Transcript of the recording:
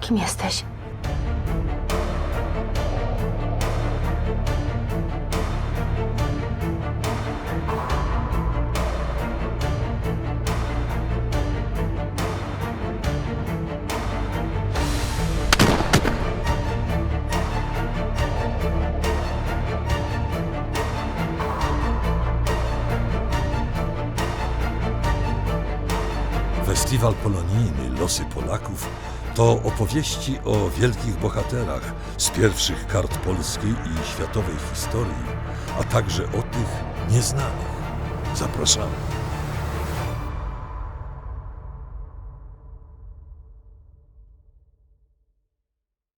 Kim jesteś? Festiwal Polonijny Losy Polaków to opowieści o wielkich bohaterach z pierwszych kart polskiej i światowej historii, a także o tych nieznanych. Zapraszamy.